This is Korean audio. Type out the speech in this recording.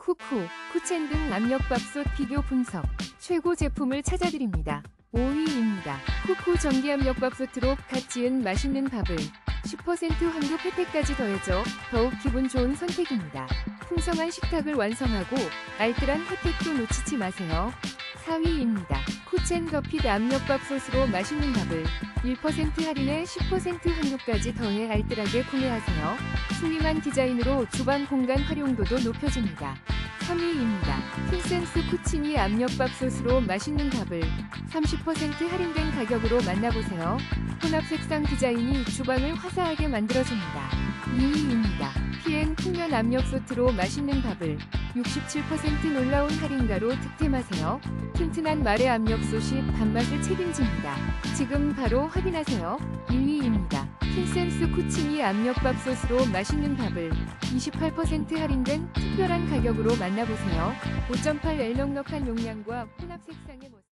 쿠쿠, 쿠첸 등 압력밥솥 비교 분석, 최고 제품을 찾아드립니다. 5위입니다. 쿠쿠 전기 압력밥솥으로 갓 지은 맛있는 밥을 10% 환급 혜택까지 더해져 더욱 기분 좋은 선택입니다. 풍성한 식탁을 완성하고 알뜰한 혜택도 놓치지 마세요. 4위입니다. 쿠첸 더핏 압력밥솥으로 맛있는 밥을 1% 할인에 10% 환급까지 더해 알뜰하게 구매하세요. 슬림한 디자인으로 주방 공간 활용도도 높여줍니다. 3위입니다. 킨센스 쿠치니 압력밥솥으로 맛있는 밥을 30% 할인된 가격으로 만나보세요. 혼합 색상 디자인이 주방을 화사하게 만들어줍니다. 2위입니다. PN 풍면 압력솥으로 맛있는 밥을 67% 놀라운 할인가로 득템하세요. 튼튼한 말의 압력솥이 밥맛을 책임집니다. 지금 바로 확인하세요. 1위입니다. 킨센스 쿠치니 압력밥솥으로 맛있는 밥을 28% 할인된 특별한 가격으로 만나보세요. 5.8L 넉넉한 용량과 혼합 색상의 모습